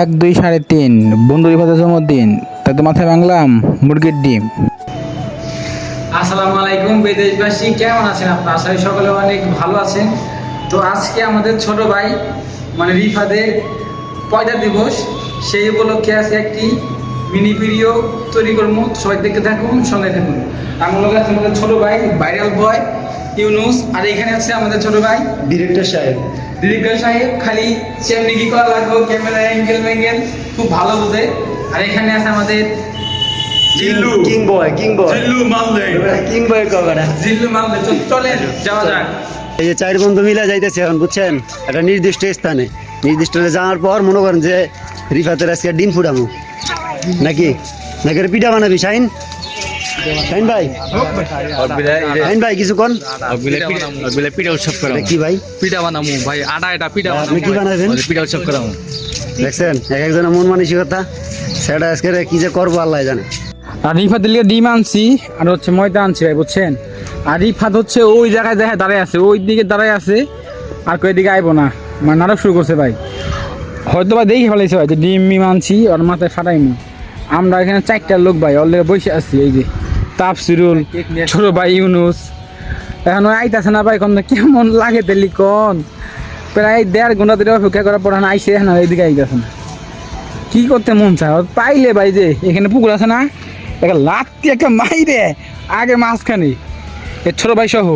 এক, দুই, সাড়ে তিন। বন্ধু রিফাতের জন্মদিন তাই তো মাথায় বাংলাম, মুরগির ডিম। আসসালামু আলাইকুম বিদেশবাসী, কেমন আছেন আপনারা? আশা সকলে অনেক ভালো আছেন। তো আজকে আমাদের ছোট ভাই মানে রিফাদের পয়দা দিবস সেই উপলক্ষে আছে একটি মিনি ভিডিও তৈরি করব। সবাই দেখতে থাকুন, সঙ্গে থাকুন। আমার আছে আমাদের ছোট ভাই, ভাইরাল বয় ইউনুস আর এখানে আছে আমাদের ছোট ভাই। ডিরেক্টর সাহেব। দিলীপ সাহেব খালি সেমনি কি করা লাগবে ক্যামেরা অ্যাঙ্গেল ম্যাঙ্গেল খুব ভালো বোঝে। আর এখানে আছে আমাদের Jillu. King boy king boy. Jillu মালদে। King boy Jillu মালদে। চলেন যাওয়া যাক। এই যে চার বন্ধু মিলে যাইতেছে এখন বুঝছেন? একটা নির্দিষ্ট স্থানে। নির্দিষ্ট স্থানে যাওয়ার পর মনে করেন যে রিফাতের আজকে ডিম ফুটামু নাকি? নাকি পিঠা বানাবি শাইন? শাইন ভাই? শাইন ভাই কিছু কোন? পিঠা উৎসব এটা কি ভাই? পিঠা বানামু ভাই আটা এটা পিঠা আপনি কি বানাবেন? পিঠা উৎসব করামু। দেখছেন এক একজনের মন মানসিকতা। সেটা আজকে কি যে করব আল্লাহ জানে। আর রিফাতের লিগে ডিম আনছি আর হচ্ছে ময়দা আনছি ভাই বুঝছেন? আর রিফাত হচ্ছে ওই জায়গায় দেখে দাঁড়ায় আছে ওই দিকে দাঁড়ায় আছে আর কই দিকে আইবো না। মানে নাটক শুরু করছে ভাই। হয়তো বা দেখে ফেলাইছে ভাই যে ডিম মিম আনছি আর মাথায় ফাটাইনি। আমরা এখানে চারটা লোক ভাই অলরেডি বসে আছি এই যে। তাপসিরুল ছোট ভাই ইউনুস। এখন আইতাছে না ভাই কোন কেমন লাগে তেলি কোন? প্রায় দেড় ঘণ্টা ধরে অপেক্ষা করার পর আইসে না এইদিকে আইতাছে না। কি করতে মন চায়? পাইলে ভাই যে এখানে পুকুর আছে না? একটা লাত্তি একটা মাইরে আগে মাঝখানে। এ ছোট ভাই সহ।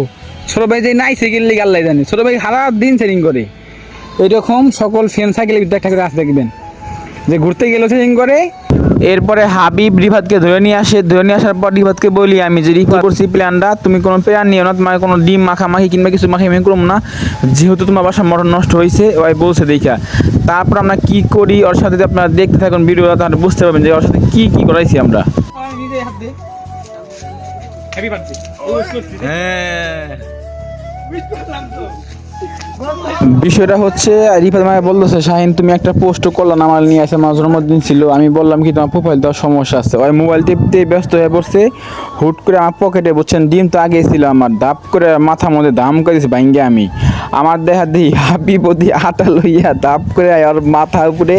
ছোট ভাই যে নাই সাইকেল লিগে আল্লাহ জানে। ছোট ভাই সারা দিন সেটিং করে। এরকম সকল ফ্রেন্ড সাইকেল করে আসতে দেখবেন। যে ঘুরতে গেলে সেটিং করে এরপরে হাবিব রিফাতকে ধরে নিয়ে আসে। ধরে নিয়ে আসার পর রিফাতকে বলি আমি যে রিফাত করছি প্ল্যানটা তুমি কোনো প্ল্যান নিও না। তোমার কোনো ডিম মাখামাখি কিংবা কিছু মাখি মাখামাখি করব না। যেহেতু তোমার বাসার মটন নষ্ট হয়েছে ওই বলছে দেখা। তারপর আমরা কি করি? ওর সাথে আপনারা দেখতে থাকুন ভিডিওটা তাহলে বুঝতে পারবেন যে ওর সাথে কি কি করাইছি আমরা। বিষয়টা হচ্ছে, রিফাত মায়া বলতেছে, শাহিন, তুমি একটা পোস্ট করলাম আমার নিয়ে আসে আমার জন্মদিন ছিল। আমি বললাম কি, তোমার প্রোফাইল দেওয়ার সমস্যা আছে। ওই মোবাইল টিপতে ব্যস্ত হয়ে পড়ছে। হুট করে আমার পকেটে বলছেন ডিম তো আগে ছিল আমার। দাপ করে মাথার মধ্যে দাম করেছি, ভাঙ্গে আমি। আমার দেখা দিই হাপি প্রতি আটা লইয়া দাপ করে আর মাথার উপরে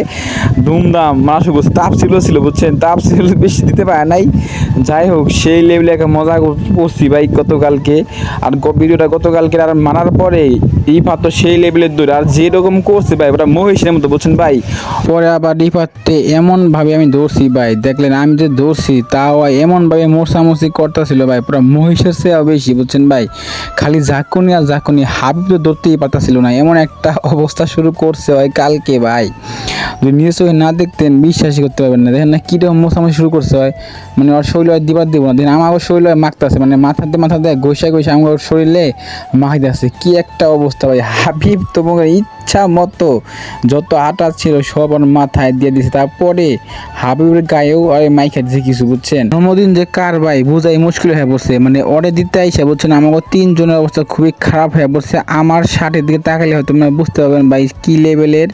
ধুমধাম মাস করছে তাপ ছিল ছিল, বুঝছেন? তাপ ছিল, বেশি দিতে পারে নাই। যাই হোক, সেই লেভেলে একটা মজা করছি ভাই গতকালকে। আর ভিডিওটা গতকালকে আর মানার পরে এই পাত্র সেই লেভেলের দূর আর যেরকম করছে ভাই, ওটা মহিষের মতো, বুঝছেন ভাই? পরে আবার পাত্রে এমনভাবে আমি দৌড়ছি ভাই, দেখলেন আমি যে দৌড়ছি, তাও এমনভাবে মোসামসি করতেছিল ভাই, পুরো মহিষের চেয়েও বেশি, বুঝছেন ভাই? খালি ঝাঁকুনি আর ঝাঁকুনি হাবিব তো ধরতেই পারতাছিল না, এমন একটা অবস্থা শুরু করছে ভাই কালকে ভাই। নিজের চোখে না দেখতেন, বিশ্বাসই করতে পারবেন না। দেখেন না কীরকম মোসামসি শুরু করছে হয় মানে ওর শরীর আর দিবার দিব না। দেখেন আমার শরীর হয় মাখতেছে মানে মাথাতে মাথাতে ঘষা ঘষা আমার শরীরে মাখিতে আছে। কি একটা অবস্থা। と、ハビーブともがいっ ইচ্ছা মতো যত আটা ছিল সব মাথায় দিয়ে দিছে। তারপরে হাবিবের গায়েও আর মাইখা দিছে কিছু, বুঝছেন? জন্মদিন যে কার ভাই বোঝাই মুশকিল হয়ে পড়ছে। মানে ওরে দিতে আইসা, বুঝছেন? আমাকে তিনজনের অবস্থা খুবই খারাপ হয়ে পড়ছে। আমার শার্টের দিকে তাকালে হয়তো আপনারা বুঝতে পারবেন ভাই কি লেভেলের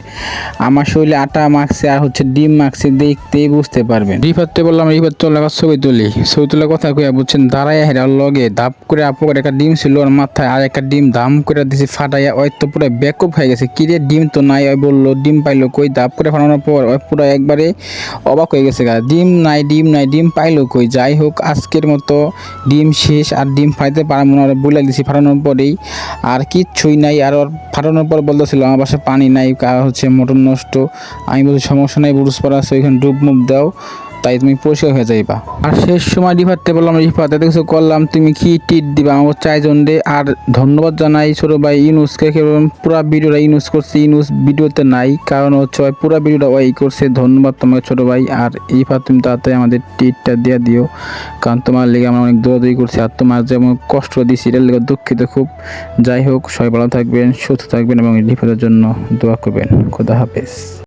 আমার শরীরে আটা মাখছে আর হচ্ছে ডিম মাখছে দেখতেই বুঝতে পারবেন। রিফাততে বললাম, রিফাত এবার ছবি তুলি। ছবি তোলার কথা কইয়া, বুঝছেন, দাঁড়াইয়া হেরা লগে ধাপ করে আপু একটা ডিম ছিল ওর মাথায় আর একটা ডিম দাম করে দিছে, ফাটাইয়া ওই তো পুরো ব্যাকআপ হয়ে গেছে। কিরে ডিম তো নাই, ওই বলল, ডিম পাইলো কই ধাপ করে ফাটানোর পর ওই পুরো একবারে অবাক হয়ে গেছে গা। ডিম নাই ডিম নাই, ডিম পাইলো কই? যাই হোক, আজকের মতো ডিম শেষ, আর ডিম ফাইতে পারব না, ওরা বলে দিছি ফাটানোর পরেই। আর কিচ্ছুই নাই, আর ওর ফাটানোর পর বলতেছিল, আমার বাসায় পানি নাই হচ্ছে মোটর নষ্ট, আমি বলছি সমস্যা নাই বুরুস পড়া আছে ওইখানে ডুব মুভ দাও। তাই তুমি পরিষ্কার হয়ে যাইবা। আর শেষ সময় রিফাতে বললাম, রিফাত, এত কিছু করলাম, তুমি কি টিট দিবা? আমার চারজন রে আর ধন্যবাদ জানাই ছোট ভাই ইউনুসকে পুরো ভিডিওটা ইউনুস করছে, ইউনুস ভিডিওতে নাই। কারণ হচ্ছে ভাই, পুরো ভিডিওটা ওই করছে। ধন্যবাদ তোমাকে ছোট ভাই। আর রিফাত, তুমি তাড়াতাড়ি আমাদের টিটটা দিয়ে দিও। কারণ তোমার লেগে আমরা অনেক দৌড়াদৌড়ি করছি আর তোমার যেমন কষ্ট দিছি এটার লেগে দুঃখিত খুব। যাই হোক, সবাই ভালো থাকবেন, সুস্থ থাকবেন এবং রিফাতের জন্য দোয়া করবেন। খোদা হাফেজ।